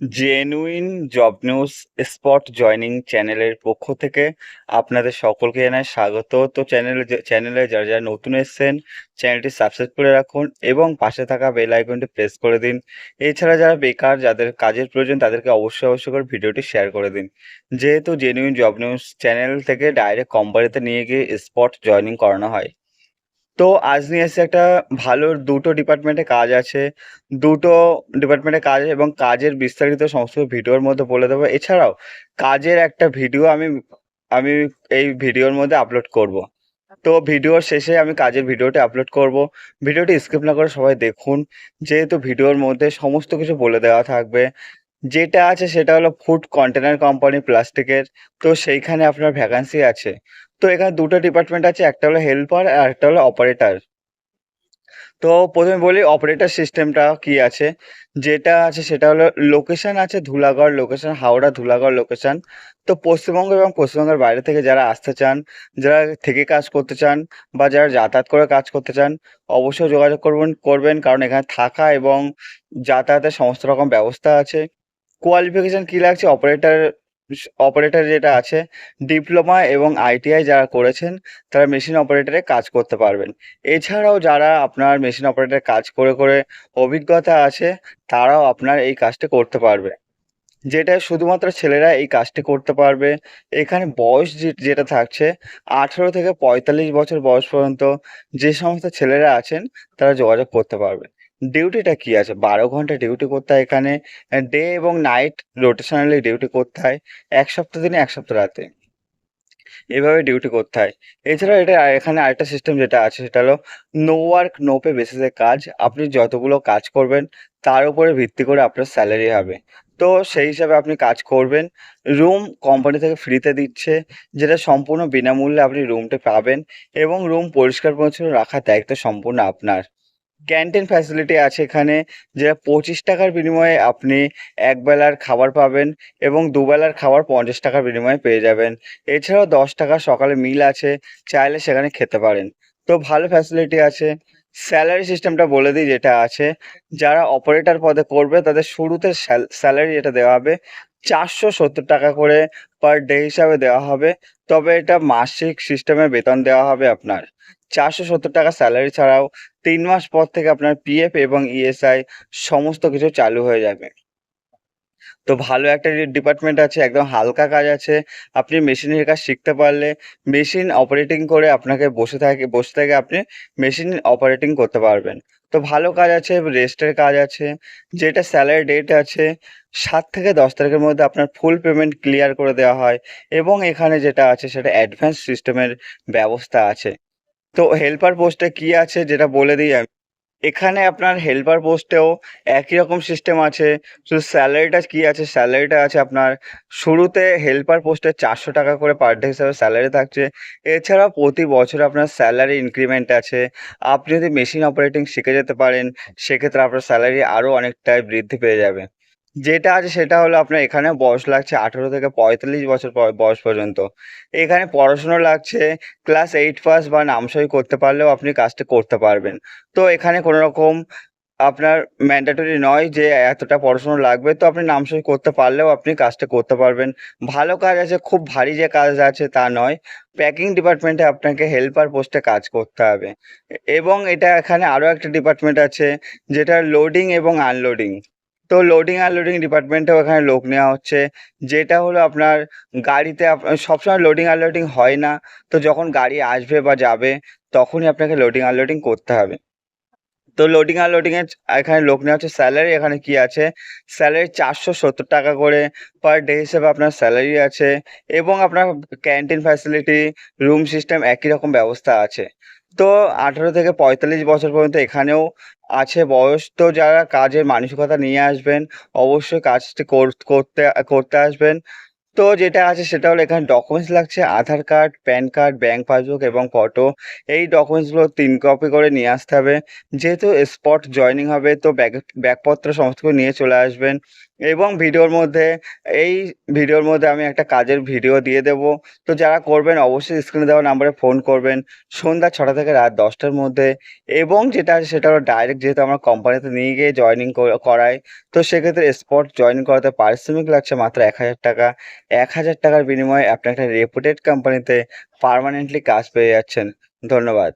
Genuine job news spot joining চ্যানেলের পক্ষ থেকে আপনাদের সকলকে জানাই স্বাগত। তো চ্যানেলে চ্যানেলে যারা যারা নতুন এসছেন চ্যানেলটি সাবস্ক্রাইব করে রাখুন এবং পাশে থাকা বেল আইকনটি প্রেস করে দিন। এছাড়া যারা বেকার, যাদের কাজের প্রয়োজন, তাদেরকে অবশ্যই অবশ্যই করে ভিডিওটি শেয়ার করে দিন। যেহেতু জেনুইন জব নিউজ চ্যানেল থেকে ডাইরেক্ট কোম্পানিতে নিয়ে গিয়ে স্পট জয়নিং করানো হয়। তো আজ নিয়ে এসে একটা ভালো দুটো ডিপার্টমেন্টে কাজ আছে, দুটো ডিপার্টমেন্টে কাজ আছে এবং কাজের বিস্তারিত সমস্ত ভিডিওর মধ্যে বলে দেবো। এছাড়াও কাজের একটা ভিডিও আমি আমি এই ভিডিওর মধ্যে আপলোড করব। তো ভিডিওর শেষে আমি কাজের ভিডিওটি আপলোড করব। ভিডিওটি স্কিপ না করে সবাই দেখুন। যেহেতু ভিডিওর মধ্যে সমস্ত কিছু বলে দেওয়া থাকবে, যেটা আছে সেটা হলো ফুড কন্টেনার কোম্পানি প্লাস্টিকের তো সেইখানে আপনার ভ্যাকান্সি আছে। তো এখানে দুটো ডিপার্টমেন্ট আছে, একটা হলো হেল্পার আর একটা হলো অপারেটার তো প্রথমে বলি অপারেটার সিস্টেমটা কি আছে? যেটা আছে সেটা হলো লোকেশন আছে ধুলাগড় লোকেশন হাওড়া ধুলাগড় লোকেশান তো পশ্চিমবঙ্গ এবং পশ্চিমবঙ্গের বাইরে থেকে যারা আসতে চান, যারা থেকে কাজ করতে চান বা যারা যাতায়াত করে কাজ করতে চান, অবশ্যই যোগাযোগ করবেন করবেন, কারণ এখানে থাকা এবং যাতায়াতের সমস্ত রকম ব্যবস্থা আছে। কোয়ালিফিকেশন কী লাগছে? অপারেটর অপারেটর যেটা আছে ডিপ্লোমা এবং আইটিআই যারা করেছেন, তারা মেশিন অপারেটরে কাজ করতে পারবেন। এছাড়াও যারা আপনার মেশিন অপারেটরে কাজ করে করে অভিজ্ঞতা আছে, তারাও আপনার এই কাজটা করতে পারবে। যেটা শুধুমাত্র ছেলেরা এই কাজটি করতে পারবে। এখানে বয়স যেটা থাকছে, আঠেরো থেকে পঁয়তাল্লিশ বছর বয়স পর্যন্ত যে সমস্ত ছেলেরা আছেন, তারা যোগাযোগ করতে পারবে। ডিউটিটা কি আছে? বারো ঘণ্টা ডিউটি করতে হয় এখানে ডে এবং নাইট রোটেশনালি ডিউটি করতে হয়, এক সপ্তাহ দিনে, এক সপ্তাহ রাতে। এভাবে ডিউটি করতে হয়। এছাড়া এটা এখানে আরেকটা সিস্টেম যেটা আছে, সেটা হলো নো ওয়ার্ক নো পে বেসিসে কাজ। আপনি যতগুলো কাজ করবেন, তার উপরে ভিত্তি করে আপনার স্যালারি হবে। তো সেই হিসাবে আপনি কাজ করবেন। রুম কোম্পানি থেকে ফ্রিতে দিচ্ছে, যেটা সম্পূর্ণ বিনামূল্যে আপনি রুমটা পাবেন এবং রুম পরিষ্কার পরিচ্ছন্ন রাখার দায়িত্ব সম্পূর্ণ আপনার। ক্যান্টিন ফ্যাসিলিটি আছে এখানে যেটা পঁচিশ টাকার বিনিময়ে আপনি একবেলার খাবার পাবেন এবং দুবেলার খাবার পঞ্চাশ টাকার বিনিময়ে পেয়ে যাবেন। এছাড়াও দশ টাকা সকালে মিল আছে, চাইলে সেখানে খেতে পারেন। তো ভালো ফ্যাসিলিটি আছে। স্যালারি সিস্টেমটা বলে দিই যেটা আছে, যারা অপারেটর পদে করবে তাদের শুরুতে স্যালারি যেটা দেওয়া হবে। চারশো সত্তর টাকা করে পার ডে হিসাবে দেওয়া হবে, তবে এটা মাসিক সিস্টেমে বেতন দেওয়া হবে আপনার। চারশো সত্তর টাকা স্যালারি ছাড়াও তিন মাস পর থেকে আপনার পিএফ এবং ইএসআই সমস্ত কিছু চালু হয়ে যাবে। তো ভালো একটা ডিপার্টমেন্ট আছে, একদম হালকা কাজ আছে, আপনি মেশিনের কাজ শিখতে পারলে মেশিন অপারেটিং করে আপনাকে বসে থাকে বসে থেকে আপনি মেশিন অপারেটিং করতে পারবেন। তো ভালো কাজ আছে রেস্টের কাজ আছে, যেটা স্যালারি ডেট আছে, সাত থেকে দশ তারিখের মধ্যে আপনার ফুল পেমেন্ট ক্লিয়ার করে দেওয়া হয় এবং এখানে যেটা আছে সেটা অ্যাডভান্স সিস্টেমের ব্যবস্থা আছে। তো হেল্পার পোস্টে কি আছে যেটা বলে দিই আমি? এখানে আপনার হেল্পার পোস্টেও একই রকম সিস্টেম আছে। শুধু স্যালারিটা কি আছে? স্যালারিটা আছে আপনার শুরুতে হেল্পার পোস্টে চারশো টাকা করে পার ডে হিসাবে স্যালারি থাকছে। এছাড়া প্রতি বছর আপনার স্যালারি ইনক্রিমেন্ট আছে। আপনি যদি মেশিন অপারেটিং শিখে যেতে পারেন, সেক্ষেত্রে আপনার স্যালারি আরও অনেকটাই বৃদ্ধি পেয়ে যাবে। যেটা আছে সেটা হলো আপনার এখানে বয়স লাগছে আঠেরো থেকে পঁয়তাল্লিশ বছর বয়স পর্যন্ত। এখানে পড়াশুনো লাগছে ক্লাস এইট পাস বা নামসই করতে পারলেও আপনি কাজটা করতে পারবেন। তো এখানে কোনো রকম আপনার ম্যান্ডেটরি নয় যে এতটা পড়াশুনো লাগবে, তো আপনি নামসই করতে পারলেও আপনি কাজটা করতে পারবেন। ভালো কাজ আছে, খুব ভারী যে কাজ আছে তা নয় প্যাকিং ডিপার্টমেন্টে আপনাকে হেল্পার পোস্টে কাজ করতে হবে। এবং এটা এখানে আরও একটা ডিপার্টমেন্ট আছে, যেটা লোডিং এবং আনলোডিং তো লোডিং আনলোডিং ডিপার্টমেন্টেও এখানে লোক নেওয়া হচ্ছে। যেটা হলো আপনার গাড়িতে সবসময় লোডিং আনলোডিং হয় না। তো যখন গাড়ি আসবে বা যাবে, তখনই আপনাকে লোডিং আনলোডিং করতে হবে। তো লোডিং আনলোডিং এর এখানে লোক নেওয়া হচ্ছে। স্যালারি এখানে কি আছে? স্যালারি চারশো সত্তর টাকা করে পার ডে হিসেবে আপনার স্যালারি আছে। এবং আপনার ক্যান্টিন ফ্যাসিলিটি রুম সিস্টেম একই রকম ব্যবস্থা আছে। তো আঠেরো থেকে পঁয়তাল্লিশ বছর পর্যন্ত এখানেও আছে বয়স। তো যারা কাজের মানসিকতা নিয়ে আসবেন, অবশ্যই কাজটি কর- করতে করতে আসবেন। তো যেটা আছে সেটা হলো এখানে ডকুমেন্টস লাগছে, Aadhaar card, PAN card bank passbook এবং ফটো এই ডকুমেন্টসগুলো তিন কপি করে নিয়ে আসতে হবে। যেহেতু স্পট জয়েনিং হবে, তো ব্যাগ, ব্যাগপত্র সমস্ত কিছু নিয়ে চলে আসবেন। এবং ভিডিওর মধ্যে, এই ভিডিওর মধ্যে আমি একটা কাজের ভিডিও দিয়ে দেব। তো যারা করবেন, অবশ্যই স্ক্রিনে দেওয়া নাম্বারে ফোন করবেন। সন্ধ্যা ছটা থেকে রাত দশটার মধ্যে এবং যেটা আছে সেটা হলো ডাইরেক্ট যেহেতু আমরা কোম্পানিতে নিয়ে গিয়ে জয়েনিং করাই, তো সেক্ষেত্রে স্পট জয়েন করাতে পারিশ্রমিক লাগছে মাত্র এক হাজার টাকা। এক হাজার টাকার বিনিময়ে আপনি একটা রেপুটেড কোম্পানিতে পার্মানেন্টলি কাজ পেয়ে যাচ্ছেন। ধন্যবাদ।